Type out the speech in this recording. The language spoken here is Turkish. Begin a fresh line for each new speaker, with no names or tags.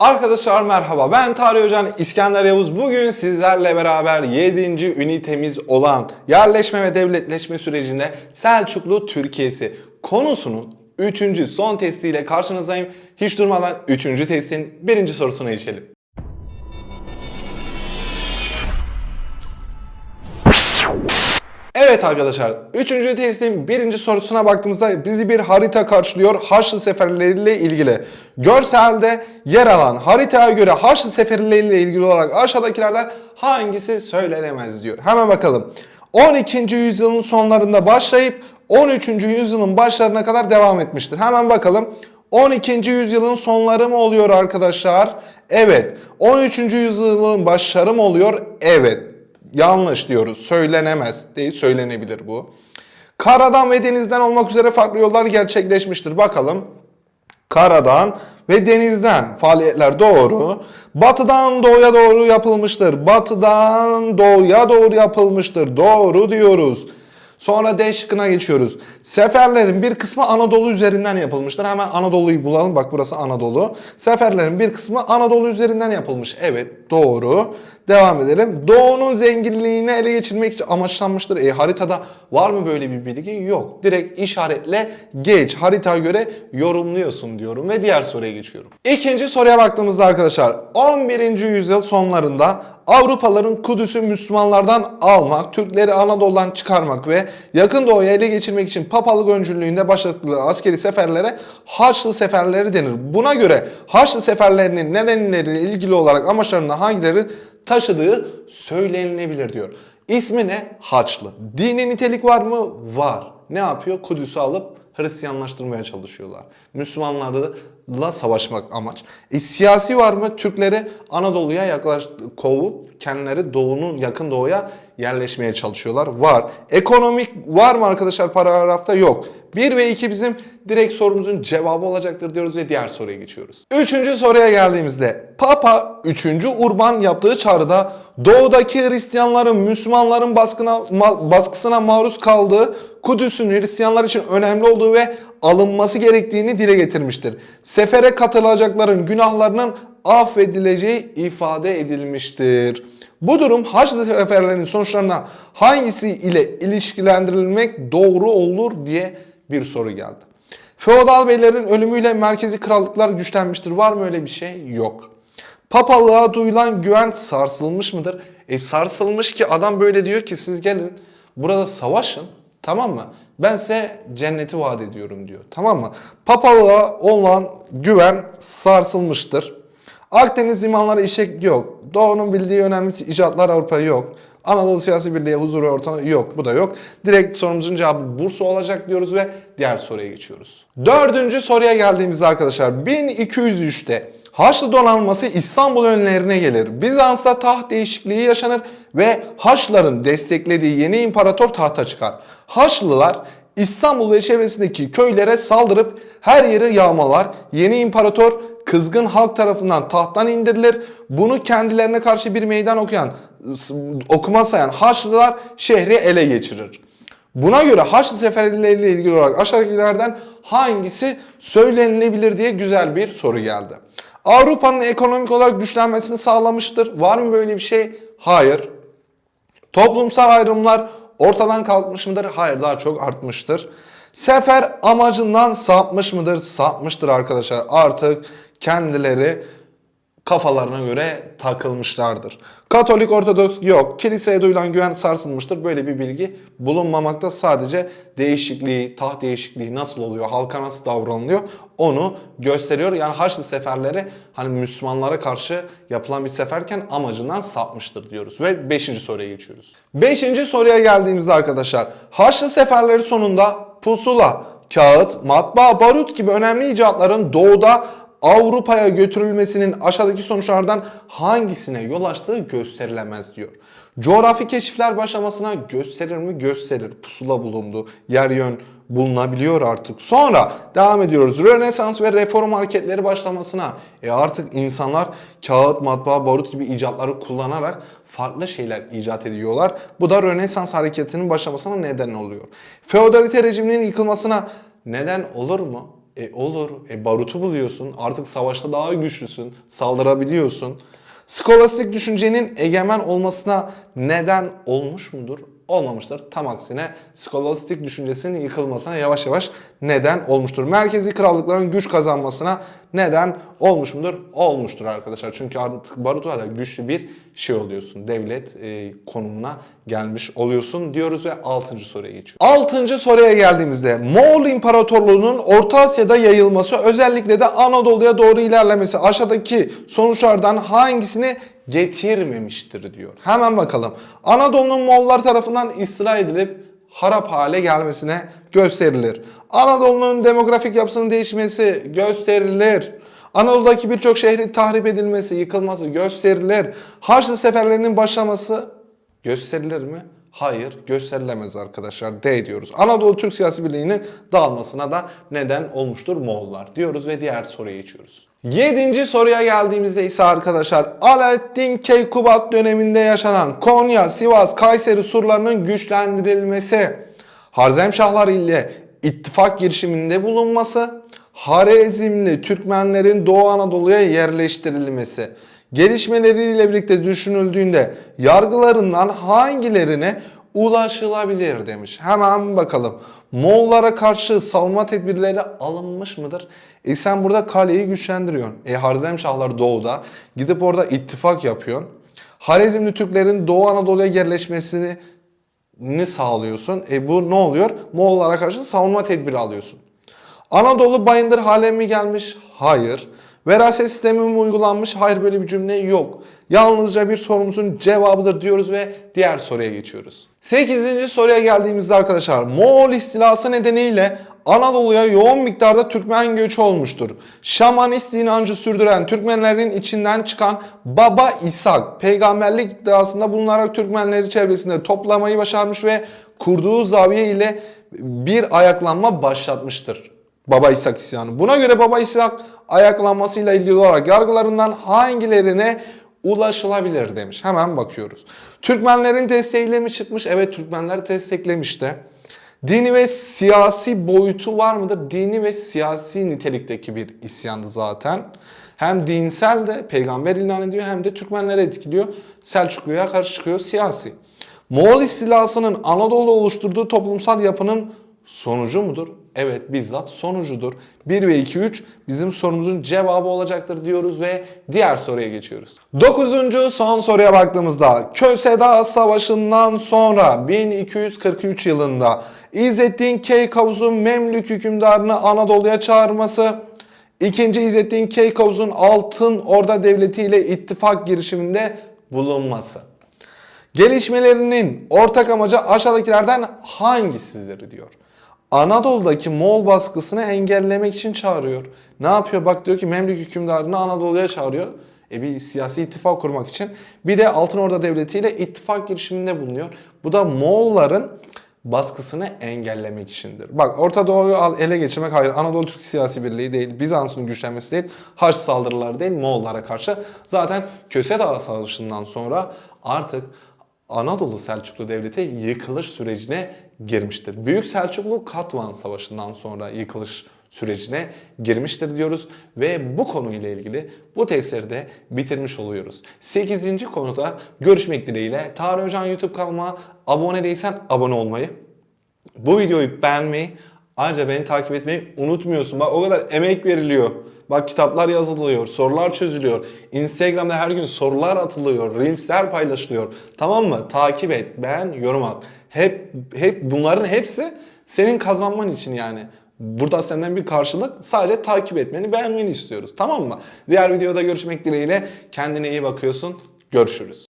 Arkadaşlar merhaba ben Tarih Hocan İskender Yavuz. Bugün sizlerle beraber 7. ünitemiz olan yerleşme ve devletleşme sürecinde Selçuklu Türkiye'si konusunun 3. son testiyle karşınızdayım. Hiç durmadan 3. testin 1. sorusuna geçelim. Evet arkadaşlar, 3. testin birinci sorusuna baktığımızda bizi bir harita karşılıyor Haçlı seferleriyle ilgili. Görselde yer alan haritaya göre Haçlı seferleriyle ilgili olarak aşağıdakilerden hangisi söylenemez diyor. Hemen bakalım. 12. yüzyılın sonlarında başlayıp 13. yüzyılın başlarına kadar devam etmiştir. Hemen bakalım. 12. yüzyılın sonları mı oluyor arkadaşlar? Evet. 13. yüzyılın başları mı oluyor? Evet. Yanlış diyoruz. Söylenemez değil, söylenebilir bu. Karadan ve denizden olmak üzere farklı yollar gerçekleşmiştir. Bakalım. Karadan ve denizden faaliyetler doğru. Batıdan doğuya doğru yapılmıştır. Batıdan doğuya doğru yapılmıştır. Doğru diyoruz. Sonra D şıkkına geçiyoruz. Seferlerin bir kısmı Anadolu üzerinden yapılmıştır. Hemen Anadolu'yu bulalım. Bak burası Anadolu. Seferlerin bir kısmı Anadolu üzerinden yapılmış. Evet doğru. Devam edelim. Doğu'nun zenginliğini ele geçirmek için amaçlanmıştır. E haritada var mı böyle bir bilgi? Yok. Direkt işaretle geç. Haritaya göre yorumluyorsun diyorum ve diğer soruya geçiyorum. İkinci soruya baktığımızda arkadaşlar 11. yüzyıl sonlarında Avrupalıların Kudüs'ü Müslümanlardan almak, Türkleri Anadolu'dan çıkarmak ve yakın doğuya ele geçirmek için papalık öncülüğünde başlattıkları askeri seferlere Haçlı seferleri denir. Buna göre Haçlı seferlerinin nedenleriyle ilgili olarak amaçlarında hangileri taşıdığı söylenilebilir diyor. İsmi ne? Haçlı. Dini nitelik var mı? Var. Ne yapıyor? Kudüs'ü alıp Hristiyanlaştırmaya çalışıyorlar. Müslümanlarla savaşmak amaç. E, siyasi var mı? Türkleri Anadolu'ya yaklaş kovup kendileri doğunun yakın doğuya yerleşmeye çalışıyorlar. Var. Ekonomik var mı arkadaşlar paragrafta? Yok. 1 ve 2 bizim direkt sorumuzun cevabı olacaktır diyoruz ve diğer soruya geçiyoruz. Üçüncü soruya geldiğimizde Papa 3. Urban yaptığı çağrıda doğudaki Hristiyanların Müslümanların baskına, baskısına maruz kaldığı Kudüs'ün Hristiyanlar için önemli olduğu ve alınması gerektiğini dile getirmiştir. Sefere katılacakların günahlarının affedileceği ifade edilmiştir. Bu durum Haçlı seferlerinin sonuçlarından hangisi ile ilişkilendirilmek doğru olur diye bir soru geldi. Feodal beylerin ölümüyle merkezi krallıklar güçlenmiştir. Var mı öyle bir şey? Yok. Papalığa duyulan güven sarsılmış mıdır? E sarsılmış ki adam böyle diyor ki siz gelin burada savaşın tamam mı? Ben size cenneti vaat ediyorum diyor. Tamam mı? Papalığa olan güven sarsılmıştır. Akdeniz limanları işlek yok. Doğu'nun bildiği önemli icatlar Avrupa'ya yok. Anadolu siyasi birliği, huzur ve ortamı yok. Bu da yok. Direkt sorumuzun cevabı Bursa olacak diyoruz ve diğer soruya geçiyoruz. Dördüncü soruya geldiğimizde arkadaşlar 1203'te Haçlı donanması İstanbul önlerine gelir. Bizans'ta taht değişikliği yaşanır ve Haçlıların desteklediği yeni imparator tahta çıkar. Haçlılar İstanbul ve çevresindeki köylere saldırıp her yeri yağmalar. Yeni imparator kızgın halk tarafından tahttan indirilir. Bunu kendilerine karşı bir meydan okuyan, okuma sayan Haçlılar şehri ele geçirir. Buna göre Haçlı seferleriyle ilgili olarak aşağıdakilerden hangisi söylenilebilir diye güzel bir soru geldi. Avrupa'nın ekonomik olarak güçlenmesini sağlamıştır. Var mı böyle bir şey? Hayır. Toplumsal ayrımlar ortadan kalkmış mıdır? Hayır daha çok artmıştır. Sefer amacından sapmış mıdır? Sapmıştır arkadaşlar. Artık kendileri kafalarına göre takılmışlardır. Katolik Ortodoks yok. Kiliseye duyulan güven sarsılmıştır. Böyle bir bilgi bulunmamakta sadece değişikliği, taht değişikliği nasıl oluyor, halka nasıl davranılıyor onu gösteriyor. Yani Haçlı seferleri hani Müslümanlara karşı yapılan bir seferken amacından sapmıştır diyoruz. Ve 5. soruya geçiyoruz. 5. soruya geldiğimizde arkadaşlar Haçlı seferleri sonunda pusula, kağıt, matbaa, barut gibi önemli icatların doğuda Avrupa'ya götürülmesinin aşağıdaki sonuçlardan hangisine yol açtığı gösterilemez diyor. Coğrafi keşifler başlamasına gösterir mi? Gösterir. Pusula bulundu. Yer yön bulunabiliyor artık. Sonra devam ediyoruz. Rönesans ve reform hareketleri başlamasına. E artık insanlar kağıt, matbaa, barut gibi icatları kullanarak farklı şeyler icat ediyorlar. Bu da Rönesans hareketinin başlamasına neden oluyor. Feodalite rejiminin yıkılmasına neden olur mu? E olur. E barutu buluyorsun. Artık savaşta daha güçlüsün. Saldırabiliyorsun. Skolastik düşüncenin egemen olmasına neden olmuş mudur? Olmamıştır. Tam aksine skolastik düşüncesinin yıkılmasına yavaş yavaş neden olmuştur. Merkezi krallıkların güç kazanmasına neden olmuş mudur? Olmuştur arkadaşlar. Çünkü artık barutlarla güçlü bir şey oluyorsun. Devlet e, konumuna gelmiş oluyorsun diyoruz ve 6. soruya geçiyoruz. 6. soruya geldiğimizde Moğol İmparatorluğu'nun Orta Asya'da yayılması özellikle de Anadolu'ya doğru ilerlemesi aşağıdaki sonuçlardan hangisini getirmemiştir diyor. Hemen bakalım. Anadolu'nun Moğollar tarafından istila edilip harap hale gelmesine gösterilir. Anadolu'nun demografik yapısının değişmesi gösterilir. Anadolu'daki birçok şehrin tahrip edilmesi, yıkılması gösterilir. Haçlı seferlerinin başlaması gösterilir mi? Hayır, gösterilemez arkadaşlar. D diyoruz. Anadolu Türk Siyasi Birliği'nin dağılmasına da neden olmuştur Moğollar diyoruz ve diğer soruya geçiyoruz. Yedinci soruya geldiğimizde ise arkadaşlar Alaaddin Keykubat döneminde yaşanan Konya, Sivas, Kayseri surlarının güçlendirilmesi, Harzemşahlar ile ittifak girişiminde bulunması, Harezmli Türkmenlerin Doğu Anadolu'ya yerleştirilmesi, gelişmeleriyle birlikte düşünüldüğünde yargılarından hangilerine ulaşılabilir demiş. Hemen bakalım. Moğollara karşı savunma tedbirleri alınmış mıdır? E sen burada kaleyi güçlendiriyorsun. E Harzemşahlar doğuda. Gidip orada ittifak yapıyorsun. Harezmli Türklerin Doğu Anadolu'ya yerleşmesini ni sağlıyorsun. E bu ne oluyor? Moğollara karşı savunma tedbiri alıyorsun. Anadolu bayındır hale mi gelmiş? Hayır. Veraset sistemi mi uygulanmış? Hayır böyle bir cümle yok. Yalnızca bir sorumuzun cevabıdır diyoruz ve diğer soruya geçiyoruz. 8. soruya geldiğimizde arkadaşlar Moğol istilası nedeniyle Anadolu'ya yoğun miktarda Türkmen göçü olmuştur. Şamanist inancı sürdüren Türkmenlerin içinden çıkan Baba İshak peygamberlik iddiasında bulunarak Türkmenleri çevresinde toplamayı başarmış ve kurduğu zaviye ile bir ayaklanma başlatmıştır. Baba İshak isyanı. Buna göre Baba İshak ayaklanmasıyla ilgili olarak yargılarından hangilerine ulaşılabilir demiş. Hemen bakıyoruz. Türkmenlerin desteğiyle mi çıkmış? Evet Türkmenler desteklemiş de. Dini ve siyasi boyutu var mıdır? Dini ve siyasi nitelikteki bir isyandı zaten. Hem dinsel de peygamber ilan ediyor hem de Türkmenleri etkiliyor. Selçuklu'ya karşı çıkıyor siyasi. Moğol istilasının Anadolu oluşturduğu toplumsal yapının sonucu mudur? Evet bizzat sonucudur. 1 ve 2 3 bizim sorumuzun cevabı olacaktır diyoruz ve diğer soruya geçiyoruz. 9. son soruya baktığımızda Köse Dağı Savaşı'ndan sonra 1243 yılında İzzettin Keykavuz'un Memlük hükümdarını Anadolu'ya çağırması, İkinci İzzettin Keykavuz'un Altın Orda Devleti ile ittifak girişiminde bulunması. Gelişmelerinin ortak amacı aşağıdakilerden hangisidir diyor. Anadolu'daki Moğol baskısını engellemek için çağırıyor. Ne yapıyor? Bak diyor ki Memlük hükümdarını Anadolu'ya çağırıyor. E bir siyasi ittifak kurmak için. Bir de Altın Orda Devleti ile ittifak girişiminde bulunuyor. Bu da Moğolların baskısını engellemek içindir. Bak Orta Doğu'yu ele geçirmek hayır. Anadolu Türk Siyasi Birliği değil. Bizans'ın güçlenmesi değil. Haç saldırıları değil Moğollara karşı. Zaten Köse Dağı Savaşı'ndan sonra artık Anadolu Selçuklu Devleti yıkılış sürecine girmiştir. Büyük Selçuklu Katvan Savaşı'ndan sonra yıkılış sürecine girmiştir diyoruz ve bu konuyla ilgili bu testleri de bitirmiş oluyoruz. 8. konuda görüşmek dileğiyle. Tarih Hocam YouTube kanalıma abone değilsen abone olmayı, bu videoyu beğenmeyi, ayrıca beni takip etmeyi unutmuyorsun. Bak o kadar emek veriliyor. Bak kitaplar yazılıyor, sorular çözülüyor. Instagram'da her gün sorular atılıyor, reelsler paylaşılıyor. Tamam mı? Takip et, beğen, yorum at. Hep hep bunların hepsi senin kazanman için yani. Burada senden bir karşılık sadece takip etmeni, beğenmeni istiyoruz. Tamam mı? Diğer videoda görüşmek dileğiyle. Kendine iyi bakıyorsun. Görüşürüz.